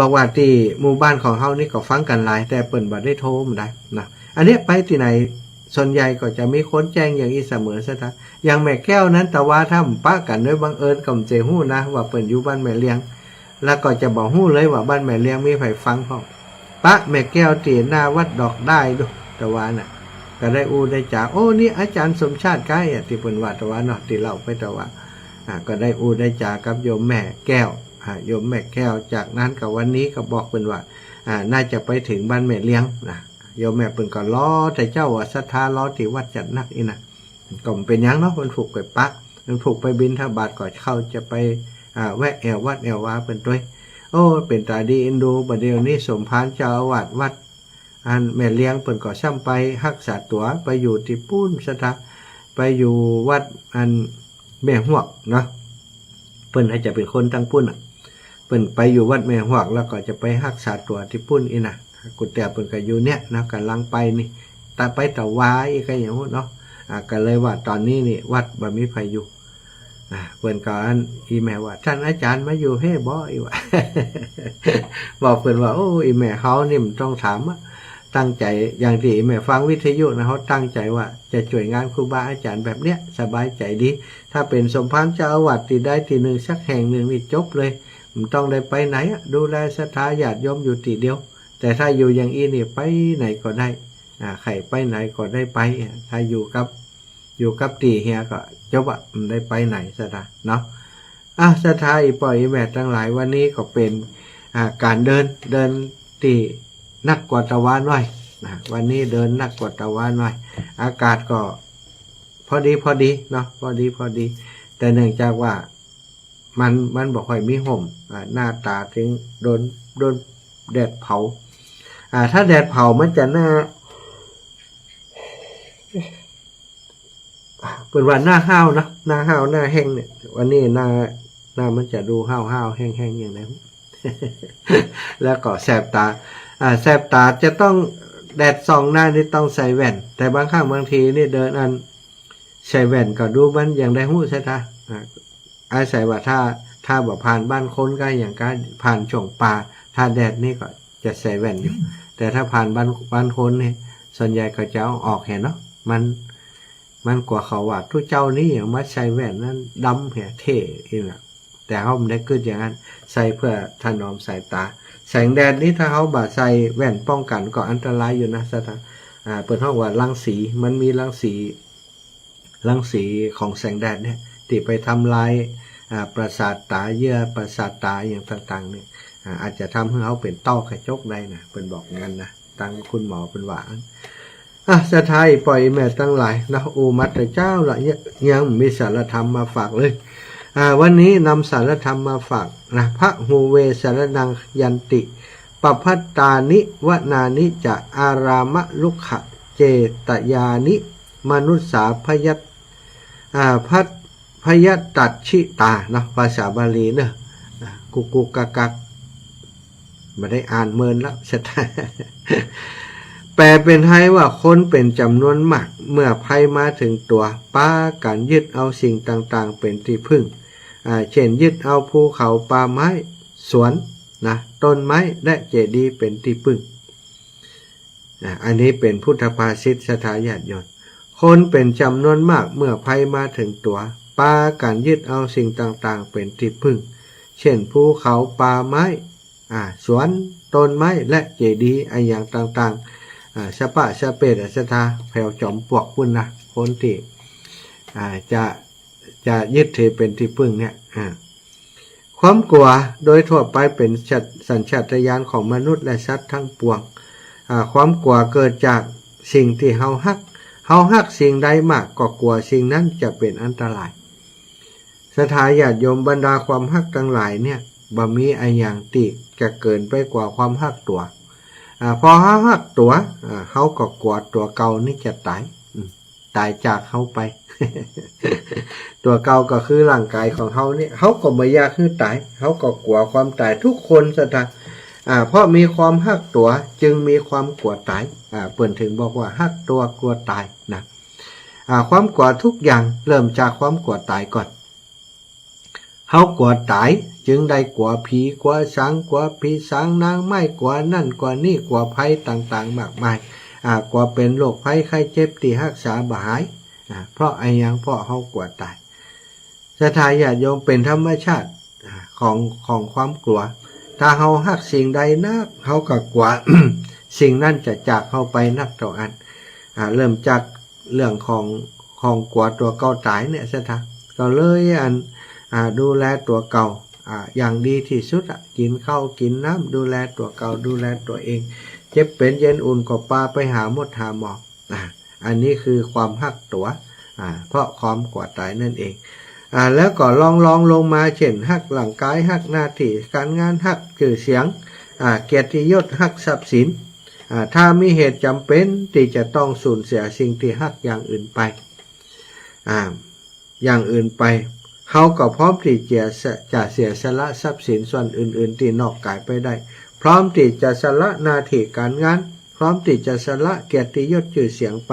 บอกว่าที่หมู่บ้านของเฮานี่ก็ฟังกันหลาย แต่เปิ่นบ่ได้โทรมาได้นะอันนี้ไปที่ไหนส่วนใหญ่ก็จะมีคนแจ้งอย่างอีเสมอซะนะอย่างแม่แก้วนั้นแต่ว่าถ้าป้ากันด้วยบังเอิญกับเจฮู้นะ ว่าเปิ่นอยู่บ้านแม่เลี้ยง แล้วก็จะบอกฮู้เลยว่าบ้านแม่เลี้ยงมีไผฟังพ่อปะแม่แก้วตีหน้าวัดดอกได้ดูแต่ว่าน่ะ ก็ได้อูได้จ่าโอ้นี่อาจารย์สมชาติใกล้อะที่เปิ่นว่าต่ว่าเนาะที่เล่าไปต่ว่าอ่าก็ได้อูได้จ่ากับโยมแม่แก้ว โยมแม่แก้ว จากนั้นกับวันนี้ก็บอกเป็นว่าน่าจะไปถึงบ้านแม่เลี้ยงนะโยมแม่เปิ่นก็ล้อแต่เจ้าว่าศรัทธาล้อที่วัดจัดนักอีนะก็เป็นยังเนาะมันผูกไปปะมันผูกไปบินทบาทก่อนเข้าจะไปแวะแอววัดแอววาเป็นด้วย โอ้ เป็นตาดีอินดูบัดเดี๋ยวนี้สมภารเจ้าอาวาสวัดอันแม่เลี้ยงเปิ่นก็ช่ำไปรักษาตัวไปอยู่ที่ปุ้นสถาไปอยู่วัดอันแม่หวกเนาะเปิ้นอาจจะเป็นคนตั้งปุ้นอะ เปิ้นไปอยู่วัดแม่หวกแล้วก็จะไปรักษาตัวที่ปุ้นอีน่ะกุฏิเปิ้นก็อยู่เนี่ยนะกำลังไปนี่ตาไปตะวายก็อย่างนู้นเนาะอ่าก็เลยว่าตอนนี้นี่วัดบ่มีไผอยู่อ่าเปิ้นก็อันอีแม่ว่าท่านอาจารย์มาอยู่เฮ้บ่อีว่าบอกเปิ้นว่าโอ้อีแม่เฮานี่มันต้องถามอะตั้งใจอย่างที่อีแม่ฟังวิทยุนะเขาตั้งใจว่าจะช่วยงานครูบาอาจารย์แบบเนี้ยสบายใจดี ถ้าเป็นสมภารเจ้าอาวัดที่ได้ที่หนึ่งสักแห่งหนึ่งนี่จบเลย มันต้องได้ไปไหนอะดูแลสถาญาติยมอยู่ตีเดียว แต่ถ้าอยู่อย่างอีนี่ไปไหนก็ได้อ่าใครไปไหนก็ได้ไป ถ้าอยู่กับอยู่กับตีเฮียก็จบอะมันได้ไปไหนสถาเนาะอะสถาอีปล่อยแม่ทั้งหลายวันนี้ก็เป็นอ่าการเดินเดินตีนักกว่าตะวันหน่อยนะวันนี้เดินนักกว่าตะวันหน่อย อากาศก็พอดีพอดีเนาะพอดีพอดี แต่เนื่องจากว่า มันมันบอกค่อยมีห่มหน้าตาถึงโดนโดนแดดเผา อ่า ถ้าแดดเผามันจะหน้าเป็นว่าหน้าห้าวนะหน้าห้าวหน้าแห้งเนี่ยวันนี้หน้าหน้ามันจะดูห้าวห้าวแห้งแห้งอย่างนั้นแล้วก็แสบตา อ่าแสบตาจะต้องแดดส่องหน้านี่ต้องใส่แว่น แต่บางครั้งบางทีนี่เดินอันใส่แว่นก็ดูมันอย่างได้หู้ใช่ไหม อ่าอาศัยว่าถ้าถ้าแบบผ่านบ้านคนก็อย่างการผ่านช่วงป่าถ้าแดดนี่ก็จะใส่แว่นอยู่ แต่ถ้าผ่านบ้านบ้านคนนี่ส่วนใหญ่ก็จะเอาออกเห็นเนาะมันมันกว่าเขาว่าทุกเจ้านี่อย่างมาใส่แว่นนั้นดำเหี่ยเท่อีกนะแต่เขาไม่ได้ขึ้นอย่างนั้น ใส่เพื่อถนอมสายตา แสงแดดนี่ถ้าเขาบาใส่แว่นป้องกันก็อันตรายอยู่นะสถานอ่าเปิดห้องว่ารังสีมันมีรังสีรังสีของแสงแดดเนี่ย ที่ไปทำลายประสาทตาเยื่อประสาทตาอย่างต่างๆเนี่ยอาจจะทำให้เขาเป็นต้อกระจกได้นะเป็นบอกงั้นนะตั้งคุณหมอเป็นหวานอะจะทายปล่อยแม่ตั้งหลายนะโอมัตเจ้าละเนี่ยยังมีสารธรรมมาฝากเลยอ่าวันนี้นำสารธรรมมาฝากนะพระหูเวสารนังยันติปพัตตานิวนานิจะอารามะลุขะเจตยานิ มนุษสาพยัตอ่าพัด พยัตตัดชิตานะภาษาบาลีเนอะกุกุกกักกักไม่ได้อ่านเมินแล้วชัดแปลเป็นไทยว่าคนเป็นจำนวนมาก เมื่อภัยมาถึงตัว ป้าการยึดเอาสิ่งต่างๆ เป็นที่พึ่ง เช่นยึดเอาภูเขาป่าไม้ สวนนะต้นไม้และเจดีย์เป็นที่พึ่ง อันนี้เป็นพุทธภาษิตสถาญาติยนคนเป็นจำนวนมากเมื่อภัยมาถึงตัว ปาการยึดเอาสิ่งต่างๆ เป็นที่พึ่ง เช่นภูเขาป่าไม้อ่าสวนต้นไม้และเจดีย์อะไรอย่างต่างๆอ่าสปะสเปดสถาแผ่วจอมปวกพุ่นนะคนที่อ่าจะจะยึดถือเป็นที่พึ่งเนี่ยอ่าความกลัวโดยทั่วไปเป็นสัญสัญชาตญาณของมนุษย์และสัตว์ทั้งปวงอ่าความกลัวเกิดจากสิ่งที่เฮาฮัก เฮาฮักสิ่งใดมากก็กลัวสิ่งนั้นจะเป็นอันตราย สถาญาติโยมบรรดาความฮักทั้งหลายเนี่ยบ่มีไออย่างติจะเกินไปกว่าความฮักตัวอพอเฮาฮักตัวเฮาก็กลัวตัวเก่านี่จะตายตายจากเฮาไป ตัวเก่าก็คือร่างกายของเฮาเนี่ยเฮาก็ไม่อยากให้ตายเฮาก็กลัวความตายทุกคนสถาเพราะมีความฮักตัวจึงมีความกลัวตายเปิ่นถึงบอกว่าฮักตัวกลัวตายนะความกลัวทุกอย่างเริ่มจากความกลัวตายก่อน เฮากลัวตาย จึงได้กว่าผีกว่าสางกว่าผีสางนางไม้กว่านั่นกว่านี่กว่าภัยต่างๆ มากมายอ่ากว่าเป็นโรคภัยไข้เจ็บที่รักษาบ่หายอ่าเพราะไอ้ยังเพราะเฮากลัวตายสถาญาติโยมเป็นธรรมชาติของของความกลัว ถ้าเฮาหักสิ่งใดนักเฮาก็กลัวสิ่งนั้นจะจากเฮาไปนักต่ออันอ่าเริ่มจากเรื่องของของกลัวตัวเก่าตายเนี่ยสถาก็เลยอัน ดูแลตัวเก่าอย่างดีที่สุดกินข้าวกินน้ำดูแลตัวเก่าดูแลตัวเอง เจ็บเป็นเย็นอุ่นก็ปาไปหาหมดหาหมอกอันนี้คือความหักตัวเพราะความกว่าตายนั่นเองอแล้วก็ลองลองลงมาเช่นหักหลังกายหักหน้าที่การงานหักชื่อเสียงเกียรติยศหักทรัพย์สินถ้ามีเหตุจำเป็นที่จะต้องสูญเสียสิ่งที่หักอย่างอื่นไปออย่างอื่นไป เขาก็พร้อมที่จะจะเสียสละทรัพย์สินส่วนอื่น ๆ ที่นอกกายไปได้ พร้อมที่จะสละนาทีการงาน พร้อมที่จะสละเกียรติยศชื่อเสียงไป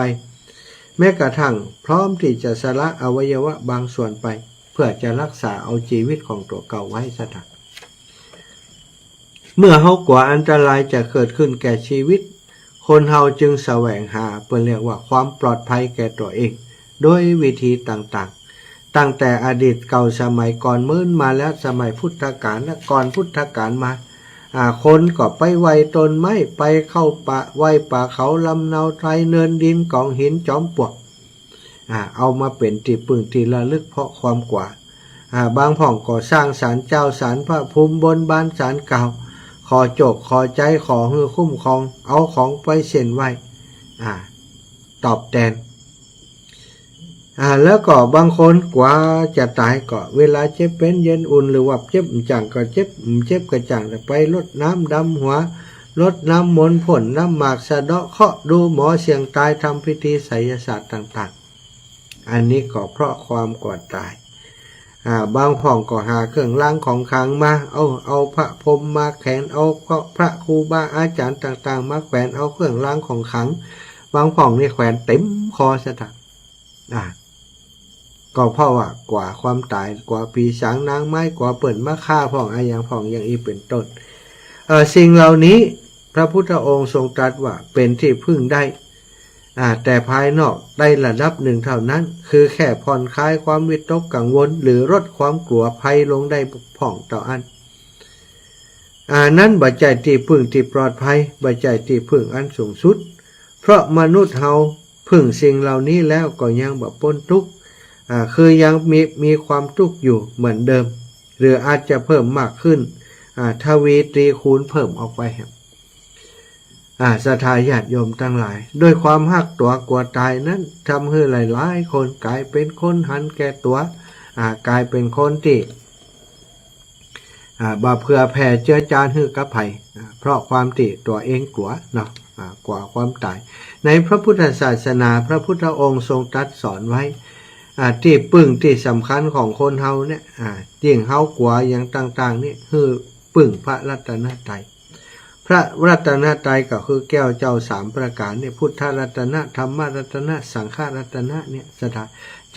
แม้กระทั่งพร้อมที่จะสละอวัยวะบางส่วนไป เพื่อจะรักษาเอาชีวิตของตัวเก่าไว้สถานเมื่อเฮากลัวอันตรายจะเกิดขึ้นแก่ชีวิต คนเฮาจึงแสวงหาเปิ่นเรียกว่าความปลอดภัยแก่ตัวเอง โดยวิธีต่างๆ ตั้งแต่อดีตเก่าสมัยก่อนมื่นมาแล้วสมัยพุทธกาลและก่อนพุทธกาลมาคนก็ไปไวต้นไม้ไปเข้าป่าไวป่าเขาลำเนาไทรเนินดินกองหินจอมปลวกอเอามาเป็นที่ปึงที่ระลึกเพราะความกว่าบางพ่องก็สร้างศาลเจ้าศาลพระภูมิบนบ้านศาลเก่า ขอจกขอใจขอฮือคุ้มครอง เอาของไปเส้นไหวตอบแทน อ่าแล้วก็บางคนกว่าจะตายก็เวลาเจ็บเป็นเย็นอุ่นหรือว่าเจ็บจังก็เจ็บเจ็บกระจังแต่ไปลดน้ำดำหัวลดน้ำมนต์ผลน้ำหมากสะเดาะเคาะดูหมอเสียงตายทำพิธีไสยศาสตร์ต่าง ๆ อันนี้ก็เพราะความกอตาย อ่าบางพ่องก็หาเครื่องรางของขังมา เอาเอาพระพรมมาแขวนเอาพระครูบาอาจารย์ต่าง ๆ มาแขวนเอาเครื่องรางของขัง บางพ่องนี่แขวนเต็มคอสถานอ่า ก็เพราะว่ากว่าความตายกว่าปีสางนางไม้กว่าเปิดมาฆ่าพ่องอายังพ่องอย่างอีเป็นต้นสิ่งเหล่านี้พระพุทธองค์ทรงตรัสว่าเป็นที่พึ่งได้แต่ภายนอกได้ระดับหนึ่งเท่านั้น คือแค่ผ่อนคลายความวิตกกังวล หรือลดความกลัวภัยลงได้พ่องต่ออันอานั้นบัจจัยที่พึ่งที่ปลอดภัยบัจจัยที่พึ่งอันสูงสุด เพราะมนุษย์เฮาพึ่งสิ่งเหล่านี้แล้วก็ยังบ่พ้นทุกข์ คือยังมีมีความทุกข์อยู่เหมือนเดิม หรืออาจจะเพิ่มมากขึ้นอ่าทวีตรีคูณเพิ่มออกไปครับอ่าสถาญาติโยมทั้งหลาย ด้วยความหักตัวกลัวตายนั้นทำให้หลายๆคนกลายเป็นคนหันแก่ตัวกลายเป็นคนที่อ่าบาเพื่อแผ่เจือจานหื้อกับไผ่เพราะความติตัวเองกลัวเนาะอ่ากลัวความตาย ในพระพุทธศาสนาพระพุทธองค์ทรงตรัสสอนไว้ ที่ปึ้งที่สำคัญของคนเฮาเนี่ยอ่ายิ่งเฮากว่าอย่างต่างๆนี่คือปึ้งพระรัตนตรัยพระรัตนตรัยก็คือแก้วเจ้าสามประการเนี่ยพุทธรัตนะธรรมรัตนะสังฆรัตนะเนี่ยสถาน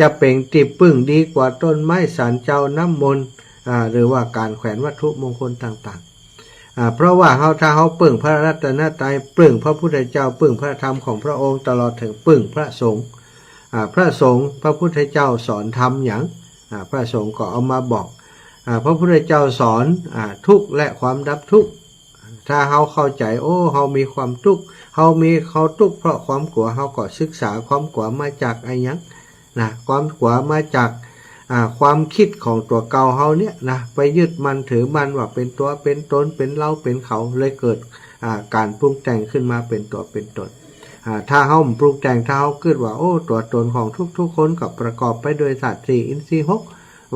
จะเป็นติปึ้งดีกว่าต้นไม้สารเจ้าน้ำมนต์หรือว่าการแขวนวัตถุมงคลต่างๆ เพราะว่าเฮาถ้าเฮาปึ้งพระรัตนตรัยปึ้งพระพุทธเจ้าปึ้งพระธรรมของพระองค์ตลอดถึงปึ้งพระสงฆ์ พระสงฆ์พระพุทธเจ้าสอนทำอย่างพระสงฆ์ก็เอามาบอกอพระพุทธเจ้าสอนอทุกข์และความดับทุกข์ถ้าเฮาเข้าใจโอ้เฮามีความทุกข์เฮามีเขาทุกข์เพราะความกลัวเฮาก็ศึกษาความกลัวมาจากไอ้หยังนะความกลัวมาจากความคิดของตัวเก่าเฮาเนี่ยนะไปยึดมันถือมันว่าเป็นตัวเป็นตนเป็นเราเป็นเขาเลยเกิดการปรุงแต่งขึ้นมาเป็นตัวเป็นตน ถ้าเฮาปรุงแต่งถ้าเฮาคิดว่าโอ้ตัวตนของทุกๆคนก็ประกอบไปด้วยสัตว์สี่อินทรีย์หก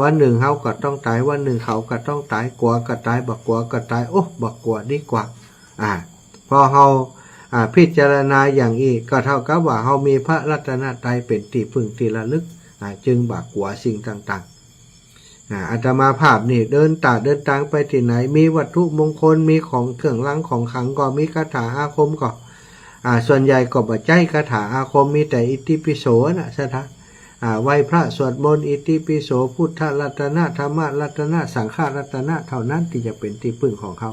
วันหนึ่งเฮาก็ต้องตายวันหนึ่งเขาก็ต้องตายกลัวก็ตายบักกลัวก็ตายโอ้บักกลัวดีกว่า อ่า พอเฮาอ่าพิจารณาอย่างอีกก็เท่ากับว่าเฮามีพระรัตนตรัยเป็นที่พึ่งที่ระลึกอ่าจึงบักกลัวสิ่งต่างๆอ่าอาตมาภาพนี่เดินตาเดินตางไปที่ไหน มีวัตถุมงคลมีของเครื่องรางของขังก็มีคาถาอาคมก็ อ่าส่วนใหญ่ก็บ่ใจคาถาอาคมมีแต่อิติปิโสนะสถาอ่าไหวพระสวดมนต์อิติปิโสพุทธรัตนะธรรมรัตนะสังฆรัตนะเท่านั้นที่จะเป็นที่พึ่งของเขา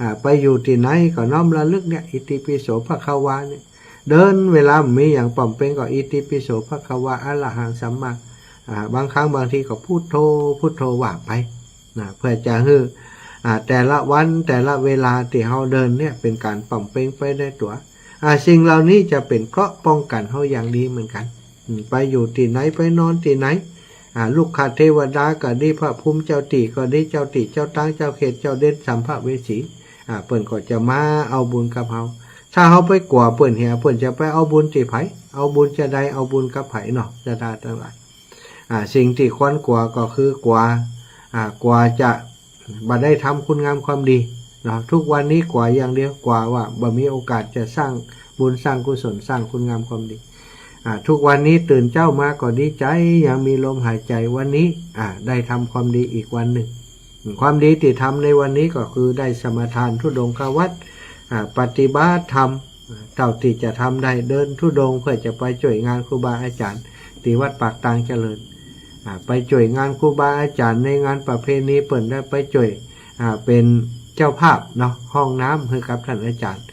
อ่าไปอยู่ที่ไหนก็น้อมระลึกเนี่ยอิติปิโสพระคาวาเนี่ยเดินเวลามีอย่างป่อมเป็นก็อิติปิโสพระคาวาอะระหังสัมมาอ่าบางครั้งบางทีก็พูดโทพูดโทว่าไปนะเพื่อจะให้อ่าแต่ละวันแต่ละเวลาที่เราเดินเนี่ยเป็นการป่อมเป็นไปได้ตัว สิ่งเหล่านี้จะเป็นเกราะป้องกันเขาอย่างดีเหมือนกัน ไปอยู่ที่ไหนไปนอนที่ไหนลูกขาเทวดาก็ดีพระภูมิเจ้าตีก็ดีเจ้าตีเจ้าตั้งเจ้าเขตเจ้าเด่นสัมภเวสีเปิ่นก็จะมาเอาบุญกับเฮาถ้าเฮาไปกลัวเปิ่นเหียเปิ่นจะไปเอาบุญที่ไผเอาบุญจะได้เอาบุญกับไผเนาะจะได้ทั้งหลายสิ่งที่ควรกลัวก็คือกว่ากลัวจะบ่ได้ทำคุณงามความดี นะทุกวันนี้กลัวอย่างเดียวกลัวว่าบ่มีโอกาสจะสร้างบุญสร้างกุศลสร้างคุณงามความดีทุกวันนี้ตื่นเจ้ามาก็ดีใจยังมีลมหายใจวันนี้ได้ทำความดีอีกวันหนึ่ง ความดีที่ทำในวันนี้ก็คือได้สมทานทุดงควัดปฏิบัติธรรมเท่าที่จะทำได้เดินทุดงเพื่อจะไปช่วยงานครูบาอาจารย์ที่วัดปากตางเจริญไปช่วยงานครูบาอาจารย์ในงานประเพณีเปิดได้ไปช่วยเป็น เจ้าภาพเนาะห้องน้ำให้กับท่านอาจารย์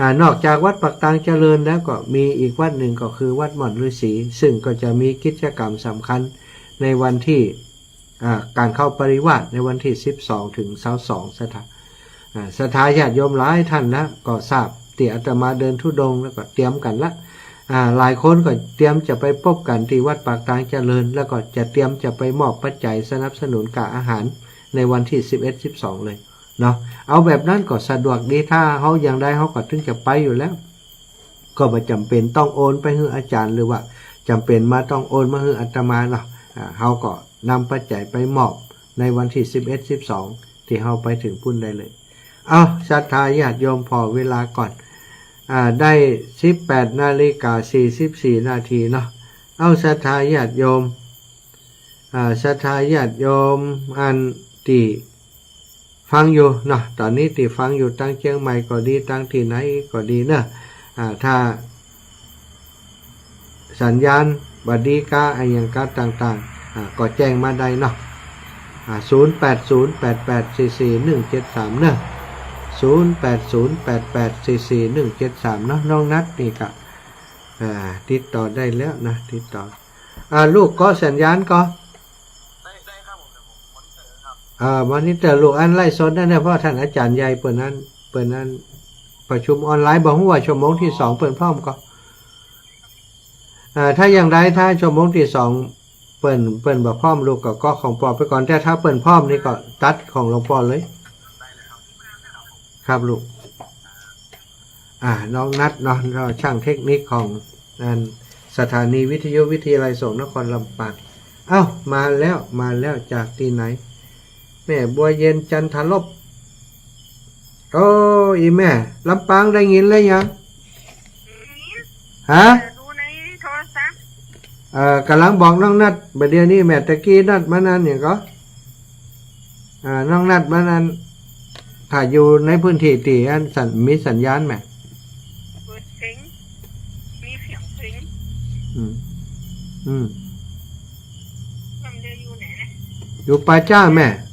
อนอกจากวัดปักตางเจริญแล้วก็มีอีกวัดหนึ่งก็คือวัดหม่อนฤาษีซึ่งก็จะมีกิจกรรมสำคัญในวันที่การเข้าปริวาสในวันที่ 12 ถึง22สถาอ่าสถาญาติโยมหลายท่านนะก็ทราบเตี่ยอาตมาเดินทุดงแล้วก็เตรียมกันละหลายคนก็เตรียมจะไปพบกันที่วัดปากตางเจริญ แล้วก็จะเตรียมจะไปมอบปัจจัยสนับสนุนกาอาหารในวันที่ 11 12 เลย เนาะเอาแบบนั้นก็สะดวกดีถ้าเขาอย่างใดเขาก็ถึงจะไปอยู่แล้ว ก็ไม่จำเป็นต้องโอนไปให้อาจารย์หรือว่าจำเป็นมาต้องโอนมาให้อาตมาเนาะเขาก็นำปัจจัยไปมอบในวันที่11 12ที่เขาไปถึงพุ่นได้เลย เอาศรัทธาญาติโยมพอเวลาก่อนอ่าได้18นาฬิกา44นาทีเนาะเอาศรัทธาญาติโยมอ่าศรัทธาญาติโยมอันที่ ฟังอยู่เนาะตอนนี้ที่ฟังอยู่ตั้งเชียงใหม่ก็ดีตั้งที่ไหนก็ดีเนอะอ่าถ้า สัญญาณบดีกาอะไรอย่างการต่างๆอ่าก็แจ้งมาได้เนาะอ่าศูนย์แปดศูนย์แปดแปดสี่สี่หนึ่งเจ็ดสามเนอะศูนย์แปดศูนย์แปดแปดสี่สี่หนึ่งเจ็ดสามเนาะน้องนัดนี่ก็อ่าติดต่อได้แล้วนะติดต่ออ่าลูกก็สัญญาณก็ อ่าวันนี้แต่ลูกอันไล่สดนั่นนะเพราะท่านอาจารย์ใหญ่เปิดนั้น เปิดนั้น ประชุมออนไลน์บอกว่าชั่วโมงที่สองเปิดพร้อมก็อ่าถ้าอย่างไรถ้าชั่วโมงที่สองเปิดเปิดบอกพร้อมลูกก็ก็ของปอไปก่อนแต่ถ้าเปิดพร้อมนี่ก็ตัดของหลวงพ่อเลยครับครับผมครับลูกอ่าน้องนัดเนาะเราช่างเทคนิคของอันสถานีวิทยุวิทยาลัยสงฆ์นครลำปางเอ้ามาแล้วมาแล้วจากที่ไหน แม่บัวเย็นจันทลบโอ้อีแม่ลำปางได้ยินแล้วยังฮะดูในโทรศัพท์เอ่อกำลังบอกน้องนัดประเดี๋ยวนี้แม่ตะกี้นัดมานานเนี่ยก็อ่าน้องนัดมานานถ้าอยู่ในพื้นที่ที่อันสัญมีสัญญาณไหมเปิดเสียงมีเสียงเพลงอืมอืมมันจะอยู่ไหนนะอยู่ป่าจ้าแม่จำนะ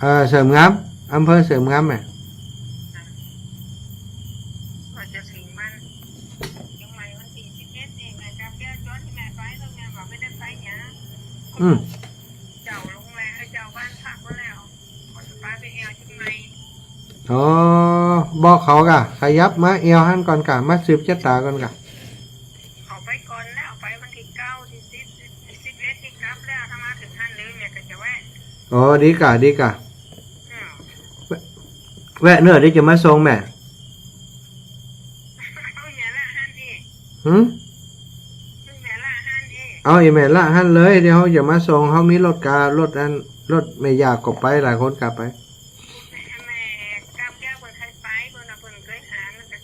เออเสริมงามอำเภอเสริมงามแม่ว่าจะถึงมันยังไงวันที่สิบเอ็ดเองไงจำแก้จอนที่แม่ไปแล้วแม่บอกไม่ได้ไปเนี่ยอืมเจ้าลงแรงให้เจ้าบ้านพักก็แล้วขอจะไปไปแอลจังไงอ๋อบอกเขากะขยับมาเอวหันก่อนกะมาสืบชะตาก่อนกะเขาไปก่อนแล้วไปวันที่เก้าที่สิบสิบเอ็ดที่กลับแล้วถ้ามาถึงท่านเลยแม่ก็จะแวะ อ๋อดีกะดีกะอ้าว แวะเนื้อที่จะมาส่งแม่เอาอย่าละหันดิหืมอย่าละหันดิเอาอีแม่ละหันเลยเดี๋ยวเขาจะมาส่งเขามีรถการถอันรถไม่ยากก็ไปหลายคนกลับไปแม่กำแก้วคนใครไปคนน่ะคนเคยหามันก็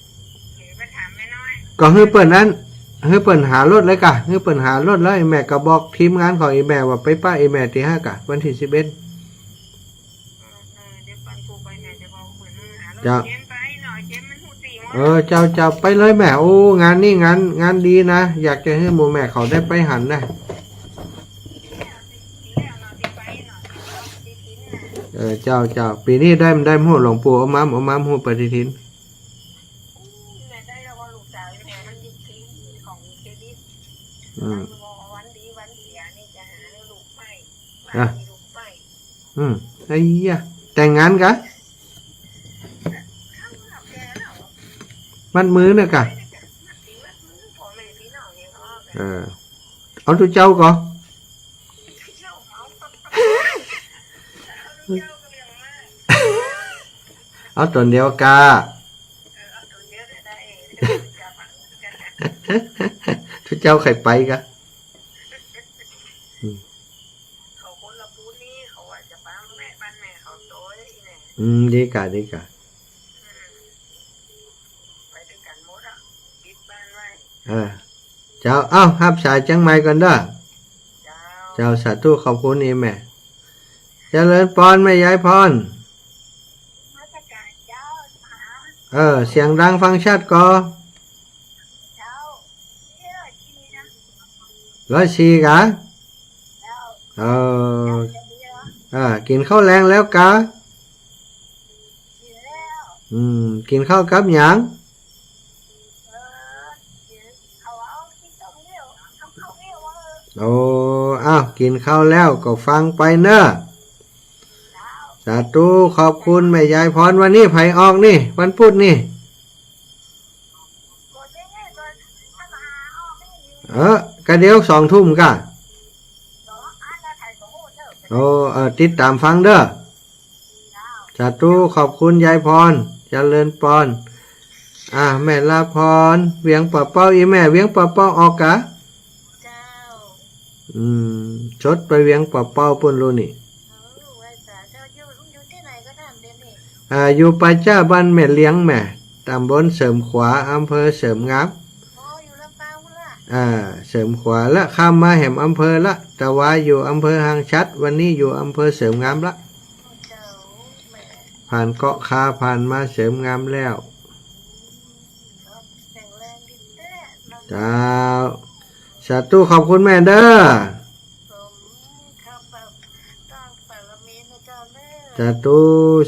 เดี๋ยวไปถามแม่น้อยก็ให้เปิดนั้นให้เปิดหารถเลยกะให้เปิดหารถแล้วไอ้แม่ก็บอกทีมงานของไอ้แม่ว่าไปป้าไอ้แม่ที่ห้ากะวันที่สิบเอ็ด เออเออเดี๋ยวปันปูไปแม่จะบอกคนมือหารถจ้ะเจมไปหน่อยเจมมันหูตีหมดเออเจ้าเจ้าไปเลยแม่โอ้งานนี่งานงานดีนะ อยากจะให้หมูแม่เขาได้ไปหันนะแล้วเนาะที่ไปเนาะที่กินน่ะเออเจ้าเจ้าปีนี้ได้ได้หัวหลวงปู่เอามามเอามามหัวปฏิทินแม่ได้แล้วว่าลูกสาวแม่มันมีทิ้งของเครดิตอืมวันดีวันเสียนี่จะหาลูกไปอะมีลูกไปอืมไอ้ยะแต่งงานกะ ข้างหลับแกแล้ว มัดมือเนี่ยกะตีวัดมือพ่อแม่พี่น้องเนี่ยเขาเออเอาตัวเจ้าก่อนเจ้าเขาเจ้าก็เรื่องมากเอาตัวเดียวกาเออเอาตัวเดียวได้จะฝังกันทุกเจ้าใครไปกะเขาคนละปู เออเจ้าเอ้าฮับสายจังไม่กันเด้อเจ้าเจ้าสาธุขอบคุณนี่แม่เจริญพรแม่ยายพรมาตรการเจ้าหาเออ เสียงดังฟังชัดก่อเจ้าเยอะทีนะร้อยสี่กะเจ้าเออจะเยอะอ่ากินข้าวแรงแล้วกะทีแล้วอืม กินข้าวกับหยัง เออเขาเอาที่ต้องเลี้ยวเขาเขาเลี้ยวว่า โอ้อ้าวกินข้าวแล้วก็ฟังไปเนอะสาธุขอบคุณแม่ยายพรวันนี้ไผ่ออกนี่ วันพุธนี่กดได้ไงกดถ้ามาออกไม่อยู่เออกะเดี๋ยวสองทุ่มกันละโอ้เออติดตามฟังเด้อสาธุขอบคุณยายพรเจริญปอนอ่าแม่ลาพร เวียงปะเป้าอีแม่เวียงปะเป้าออกกะ อืมชดไปเวียงปะเป้าปุ่นรู้นี่เออไว้แต่เจ้าอยู่อยู่ที่ไหนก็ทำเดี๋ยวนี้อ่าอยู่ปาจ้าบ้านแม่เลี้ยงแม่ตำบลเสริมขวาอำเภอเสริมงามโอ้อยู่ลำปางพุ่นละอ่าเสริมขวาละข้ามมาแหมอำเภอละแต่ว่าอยู่อำเภอหางชัด วันนี้อยู่อำเภอเสริมงามละเจ้าแม่ผ่านเกาะคาผ่านมาเสริมงามแล้วแข็งแรงดีแท้เราจ้า สาธุขอบคุณแม่เด้อสมข้าวเปล่าตั้งปารมีนะเจ้าแม่สาธุ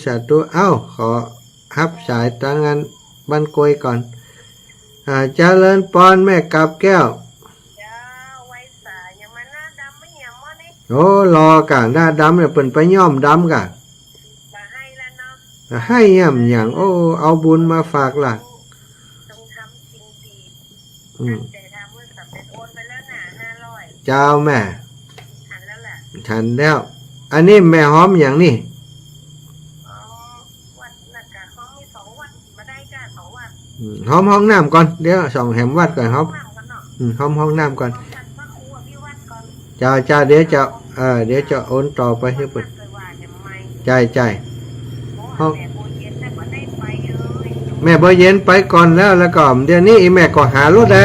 สาธุเอ้า ขอฮับสายตั้งงานบ้านกวยก่อนอ่าเจริญปอนแม่กับแก้วเจ้าไว้สายยังมาหน้าดำไม่เหนียวมานี่โอ้รอกะหน้าดำเนี่ยเปิ่นไปย่อมดำกะมาให้แล้วเนาะให้ย่ำอย่างโอ้ เอาบุญมาฝากล่ะต้องทำจริงดีอืม เจ้าแม่หันแล้วแหละฉันแล้ว อันนี้แม่หอมอย่างนี้อ๋อวันนักกะเขามีสองวันมาได้จ้าสองวันอืมหอมห้องน้ำก่อนเดี๋ยวส่องแหมวัดก่อนหอมว่างกันเนาะอืมหอมห้องน้ำก่อนต้องกันมาครูกับพี่วัดก่อนเจ้าเจ้าเดี๋ยวจะเออเดี๋ยวจะโอนต่อไปให้เปิเปิดดไปว่าทำไมใจใจเพราะว่าแม่โบเย็นแต่ก็ได้ไปเลยแม่บ่เย็นไปก่อนแล้วแล้วก็เดี๋ยวนี้อีแม่ก็หารถแอ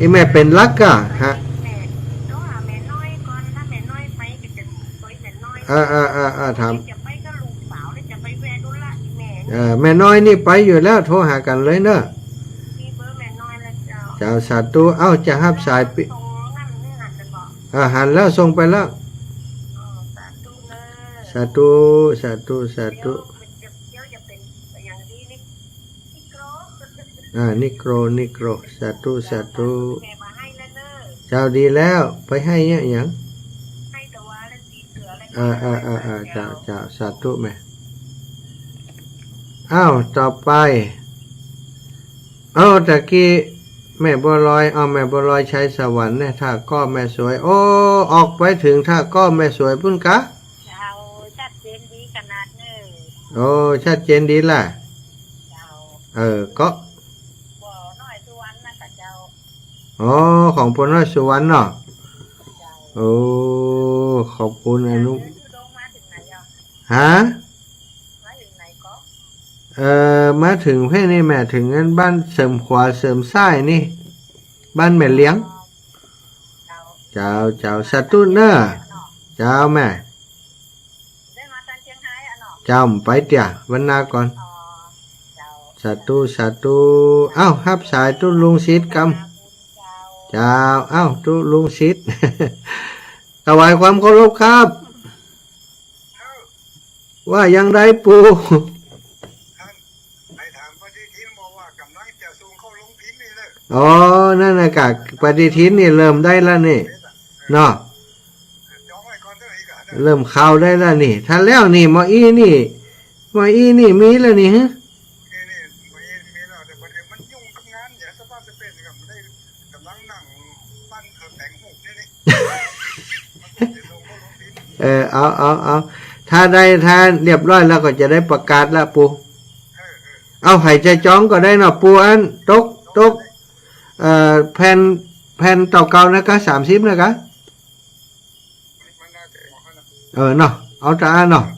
อีแม่เป็นลักกะฮ อยเออเออเออเออถามจะไปก็ลูกสาวแล้วจะไปแวะดูละอีแม่เออแม่น้อยนี่ไปอยู่แล้วโทรหากันเลยเนอะมีเบอร์แม่น้อยแล้วเจ้าเจ้าสาธุเอ้าจะหับสายปิตรงนั่นนี่หันจะบอกอาหันแล้วส่งไปแล้วเออสาธุเลยสาธุสาธุสาเดี๋ยธุวมันจะเดี๋ยวจะเป็นอย่างนี้นี่นี่โกรธอ่านิโกรนิโกรสาธุสาธุแม่มาให้แล้วเนอะเจ้าดีแล้วไปให้เนี่ยหยัง ให้ตัวและสีเสื ออะไรอ่าอ่าอ่าอ่าเจ้าเจ้าสาธุแม่อ้าวต่อไปเอ้าตะกี้แม่บัวลอยเอาแม่บัวลอยใช้สวรรค์เนี่ยถ้าก็แม่สวย โอ้ออกไปถึงถ้าก็แม่สวยพุ่นกะเจ้าชัดเจนดีขนาดหนึ่งโอ้ชัดเจนดีล่ะเจ้าเออก็บ่อน้อยสุวรรณนะกับเจ้าอ๋อของพลน้อยสุวรรณเนาะเจ้า โอ้ ขอบคุณอนุเดินทุดงมาถึงไหนอะฮะมาถึงไหนก็เอ่อมาถึงเพ่นี่แม่ถึงงั้นบ้านเสริมขวาเสริมซ้ายนี่ บ้านแม่เลี้ยง เจ้าเจ้าเจ้าสตุเนอร์เจ้าแม่ได้มาตันเชียงไฮ้อะเนาะเจ้าไปเตี่ยวันหนาก่อนอ๋อเจ้าสสาธุสาธุเอ้าฮับสายตุลุงชิดกำ เจ้าเอ้าตุลุงชิดถวายความเคารพครับ ว่ายังไดปูท่านไอ้ถามปฏิทินบอกว่ากำลังจะส่งเข้าลงพิมพ์นี่เลยอ๋อ นั่นนะกะปฏิทินนี่เริ่มได้แล้วนี่เนาะจองไว้ก่อนเถอะอีกอะเริ่มเข้าได้แล้วนี่ถ้าแล้วนี่หมออีนี่หมออีนี่มีแล้วนี่ฮะ นี่นี่ไม่มีแล้วแต่ประเดี๋ยวมันยุ่งกับงานอย่าสภาพจะเป็นกับไม่ได้กำลังนั่งปั้นเครื่องแต่งหูนี่นี่มันจะส่งเข้าลงพิมพ์ เออเอาเอาเอาถ้าได้ถ้าเรียบร้อยแล้วก็จะได้ประกาศแล้วปูเออเออเอาไผ่ใจจ้องก็ได้เนาะปูอันตกตกเอ่อแผ่นแผ่นเต่าเก่านะคะสามสิบนะคะมันน่าจะเหมาะนะเออเนาะเอาตาเนาะเอ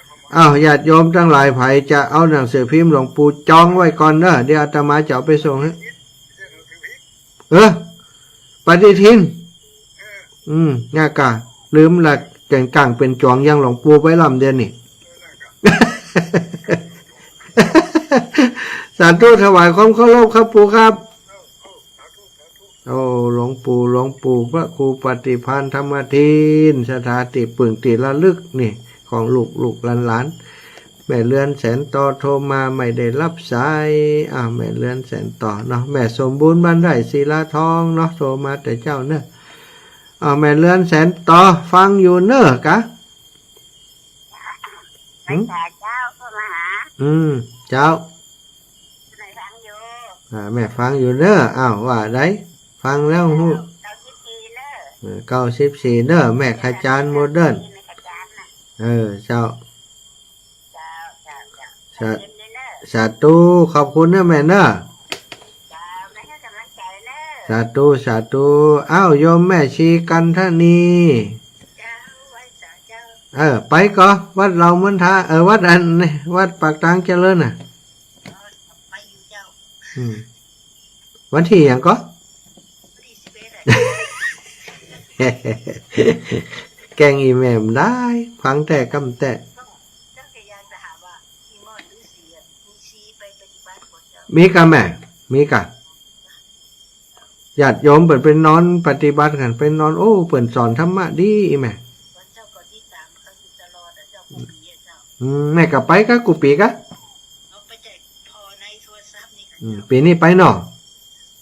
อประมาณอ้าวญาติโยมทั้งหลายไผ่จะเอาหนังสือพิมพ์หลวงปู่จองไว้ก่อนเนอะเดี๋ยวอาตมาจะเอาไปส่งให้เรื่องหนังสือพิมพ์เออปฏิทินเอออืมง่ากะลืมละ แก่งกลางเป็นจองยังหลวงปู่ไว้ลำเดือนนี่ สาธุถวายความเคารพครับปู่ครับ โอ้หลวงปู่หลวงปู่พระครูปฏิพันธ์ธรรมทินสถาติปึงติระลึกนี่ ของลูกลูกหลานหลานแม่เลือนแสนต่อโทรมาไม่ได้รับสายอ่าแม่เลือนแสนต่อเนาะแม่สมบูรณ์บ้านไร่ศิลาทองเนาะโทรมาแต่เจ้าเนอะ อ่าแม่เลือนแสนต่อฟังอยู่เนอะกะไปจ่าเจ้าเข้ามาหา อืม เจ้าในทางอยู่อ่าแม่ฟังอยู่เนอะอ้าวว่าได้ฟังแล้วฮู้เราคิดดีเนอะเก้าสิบสี่เนอะแม่ขจานโมเดิร์นในขจานน่ะเออ เจ้าเจ้าเจ้าเจ้าสาเย็นเลยเนอะสาธุขอบคุณนะแม่เนอะ เจ้าไม่ให้กำลังใจเนอะ สาธุสาธุอ้าวโยมแม่ชีกันทนีเจ้าไว้เจ้าเจ้าเออ ไปก็วัดเรามันทาเออวัดอันนี่วัดปากทางเจริญน่ะเอาไปอยู่เจ้าอืมวันที่อย่างก็ที่สิบเอ็ดอะแกงอีแม่มได้ฟังแต่กำแต่ต้องเจ้าพยายามจะหาว่าอีมอนหรือสีอะมีชีไปปฏิบัติของเจ้ามีกะแม่มีกะ ญาติโยมเปิดเป็นนอนปฏิบัติกันเป็นนอนโอ้เปิดสอนธรรมะดีอีแม่วันเจ้าก็ที่ตามเขาอยู่ตลอดอะเจ้าผู้ปีอะเจ้าอืมแม่ก็ไปกะกูปีกะเอาไปแจกพอในโทรศัพท์นี่ค่ะอืมเจ้าปีนี้ไปเนาะ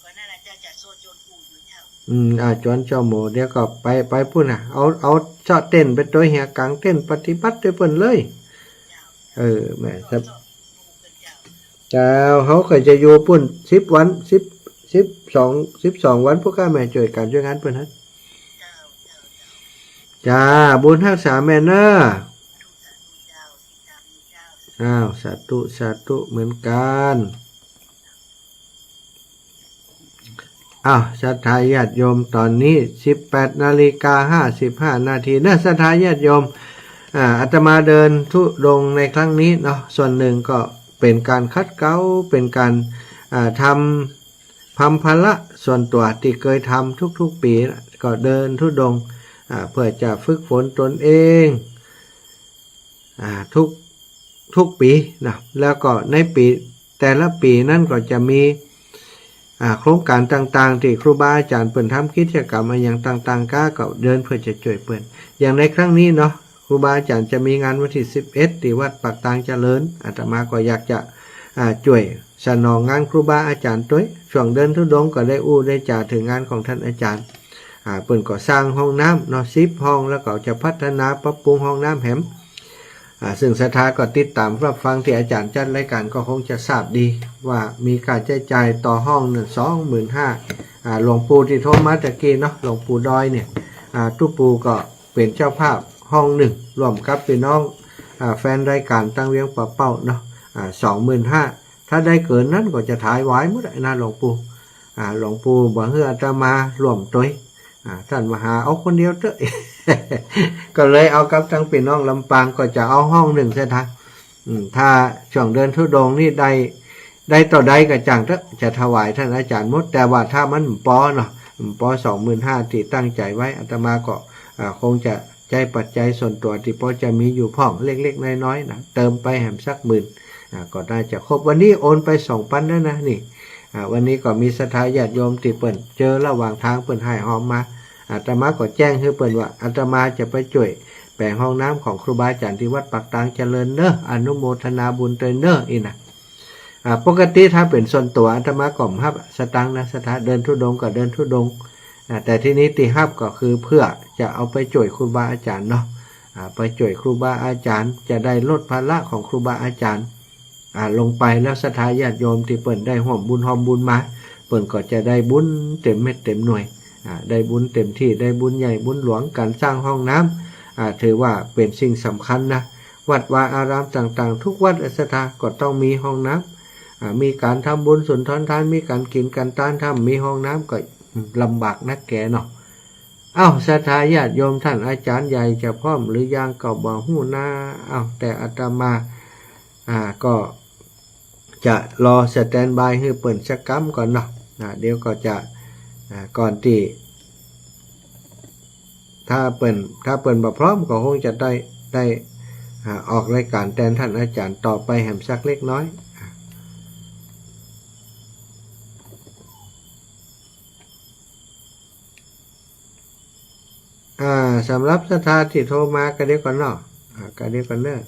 ก่อนหน้านั้นเจ้าจะโซโจนปู่อยู่เจ้าอืมอาจวนเจ้าหมูเดี๋ยวก็ไปไปพูดน่ะเอาเอาเจาะเต้นไปตัวเหียกลางเต้นปฏิบัติด้วยเพิ่นเลยเจ้าเออแม่คเจ้ารับปู่เป็นเจ้าเจ้าเขาเคยจะอยู่ปุ่นสิบวันสิบ สิบสองสิบสองวันพวกข้าแม่ช่วยกันช่วยงานเพิ่อนฮะจ้าเจ้าบุญทักษาแม่เนอะทุกสาธุเจ้าที่ตาอ้าวสาธุสาธุเหมือนกันอ้าวสัทธาญาติโยมตอนนี้สิบแปดนาฬิกาห้าสิบห้านาทีนะสัทธาญาติโยมอ่าอาตมาเดินทุดงในครั้งนี้เนาะส่วนหนึ่งก็เป็นการคัดเกลาเป็นการอ่าทำ พัมพละส่วนตัวที่เคยทำทุกๆปีก็เดินทุดงเพื่อจะฝึกฝนตนเองอทุกทุกปีนะแล้วก็ในปีแต่ละปีนั่นก็จะมีโครงการต่างๆ ที่ครูบาอาจารย์เปิ่นทำกิจกรรมมาอย่างต่างๆก้าก็เดินเพื่อจะช่วยเปิ่นอย่างในครั้งนี้เนาะครูบาอาจารย์จะมีงานวันที่11ที่วัดปากตางเจริญอาตมาก็อยากจะช่วย สนองงานครูบาอาจารย์ด้วยช่วงเดินทุดงก็ได้อู้ได้จ่าถึงงานของท่านอาจารย์อ่าเปิ่นก็สร้างห้องน้ำเนาะซิปห้องแล้วก็จะพัฒนาปรับปรุงห้องน้ำแหมอ่าซึ่งสถาก็ติดตามรับฟังที่อาจารย์จัดรายการก็คงจะทราบดีว่ามีการใช้จ่ายต่อห้องหนึ่งสองหมื่นห้าอ่าหลวงปู่ที่โทรมาตะกี้เนาะหลวงปู่ดอยเนี่ยอ่าตู้ปูก็เป็นเจ้าภาพห้องหนึ่งรวมกับพี่น้องอ่าแฟนรายการตั้งเวียงป่าเป้าเนาะอ่าสองหมื่นห้า ถ้าได้เกินนั้นก็จะถ่ายไว้หมดเลยนะหลวงปู่หลวงปู่บอกให้อาตมารวมตัวท่านมหาเอาคนเดียวเถอะก็เลยเอากับทั้งพี่น้องลำปางก็จะเอาห้องหนึ่งเส้นทางอืมถ้าช่วงเดินทุดงนี่ได้ได้ต่อได้ก็จังเถอะจะถวายท่านอาจารย์มด แต่ว่าถ้ามันปอเนาะปอสองหมื่นห้าที่ตั้งใจไว้อาตมาก็คงจะใจปัจจัยส่วนตัวที่พอจะมีอยู่พ่องเล็กๆน้อยๆนะเติมไปแหมสักหมื่น ก็น่าจะครบวันนี้โอนไปสองพันแล้วนะนี่วันนี้ก็มีสถาญาติโยมที่เปิ่นเจอระหว่างทางเปิ่นใหายหอมมาอาตมาก็แจ้งให้เปิ่นว่าอาตมาจะไปช่วยแปลงห้องน้ำของครูบาอาจารย์ที่วัดปักตางเจริญเนอะอนุโมทนาบุญเตยเนอะอีนะอ่าปกติถ้าเป็นส่วนตัวอาตมาก็มฮับสตังนะสถาเดินทุดงก็เดินทุดงแต่ที่นี้ตีฮับก็คือเพื่อจะเอาไปจ่วยครูบาอาจารย์เนาะไปจ่วยครูบาอาจารย์ จะได้ลดภาระของครูบาอาจารย์ อ่าลงไปแล้วสถาญาติโยมที่เปิ่นได้ห่วมบุญหอมบุญมาเปิ่นก็จะได้บุญเต็มเม็ดเต็มหน่วยอ่าได้บุญเต็มที่ได้บุญใหญ่บุญหลวงการสร้างห้องน้ำอ่าถือว่าเป็นสิ่งสำคัญนะวัดวาอารามต่างๆ ทุกวัดสถาก็ต้องมีห้องน้ำอ่ามีการทำบุญสุนทรทานมีการกินการต้านทำมีห้องน้ำก็ลำบากนักแกเนาะอ้าวสถาญาติโยมท่านอาจารย์ใหญ่จะพร้อมหรือยังก็บอกหูน้าอ้าวแต่อาตมาอ่าก็ จะรอสแตนบายให้เปิดสักกัมก่อนเนาะอ่าเดี๋ยวก็จะอ่าก่อนที่ ถ้าเปิ่นถ้าเปิ่นบ่พร้อมก็คงจะได้ได้ออกรายการแทนท่านอาจารย์ต่อไปแหมสักเล็กน้อยสำหรับสถานที่โทรมาก็เดี๋ยวก่อนเนาะอ่าก็เดี๋ยวก่อนเนอะ